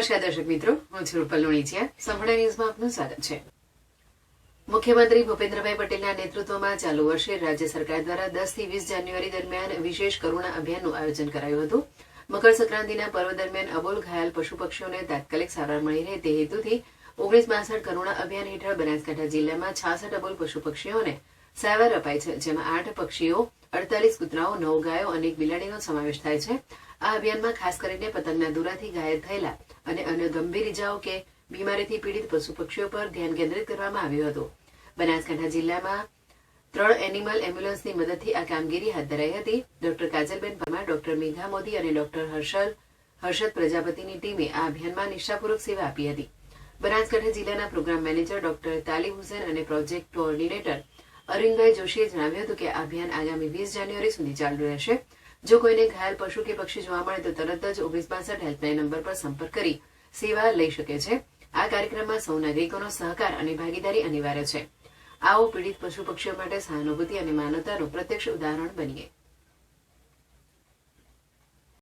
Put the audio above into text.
નમસ્કાર દર્શક મિત્રો, હું છું રૂપલ સંભળા ન્યૂઝમાં આપનું સ્વાગત છે. મુખ્યમંત્રી ભૂપેન્દ્રભાઈ પટેલના નેતૃત્વમાં ચાલુ વર્ષે રાજ્ય સરકાર દ્વારા દસથી વીસ જાન્યુઆરી દરમિયાન વિશેષ કરુણા અભિયાનનું આયોજન કરાયું હતું. મકર સંક્રાંતિના પર્વ દરમિયાન અબોલ ઘાયલ પશુ પક્ષીઓને તાત્કાલિક સારવાર મળી રહે તે હેતુથી ઓગણીસ બાસઠ કરુણા અભિયાન હેઠળ બનાસકાંઠા જિલ્લામાં છાસઠ અબોલ પશુ પક્ષીઓને સારવાર અપાય છે, જેમાં આઠ પક્ષીઓ, અડતાલીસ કૂતરાઓ, નવ ગાયો અને એક બિલાડીનો સમાવેશ થાય છે. આ અભિયાનમાં ખાસ કરીને પતંગના દુરાથી ઘાયલ થયેલા અને અન્ય ગંભીર ઇજાઓ કે બીમારીથી પીડિત પશુ પક્ષીઓ પર ધ્યાન કેન્દ્રિત કરવામાં આવ્યું હતું. બનાસકાંઠા જિલ્લામાં ત્રણ એનિમલ એમ્બ્યુલન્સની મદદથી આ કામગીરી હાથ ધરાઈ હતી. ડોક્ટર કાજલબેન પરમાર, ડોક્ટર મેઘા મોદી અને ડોક્ટર હર્ષલ, હર્ષદ પ્રજાપતિની ટીમે આ અભિયાનમાં નિષ્ઠાપૂર્વક સેવા આપી હતી. બનાસકાંઠા જિલ્લાના પ્રોગ્રામ મેનેજર ડોક્ટર તાલીમ હુસેન અને પ્રોજેક્ટ કોઓર્ડિનેટર અરવિંદભાઈ જોશીએ જણાવ્યું હતું કે આ અભિયાન આગામી વીસ જાન્યુઆરી સુધી ચાલુ રહેશે. જો કોઈને ઘાયલ પશુ કે પક્ષી જોવા મળે તો તરત જ ઓગણીસ બાસઠ હેલ્પલાઇન નંબર પર સંપર્ક કરી સેવા લઈ શકે છે. આ કાર્યક્રમમાં સૌ નાગરિકોનો સહકાર અને ભાગીદારી અનિવાર્ય છે. આવો પીડિત પશુ પક્ષીઓ માટે સહાનુભૂતિ અને માનવતાનું પ્રત્યક્ષ ઉદાહરણ બનીએ.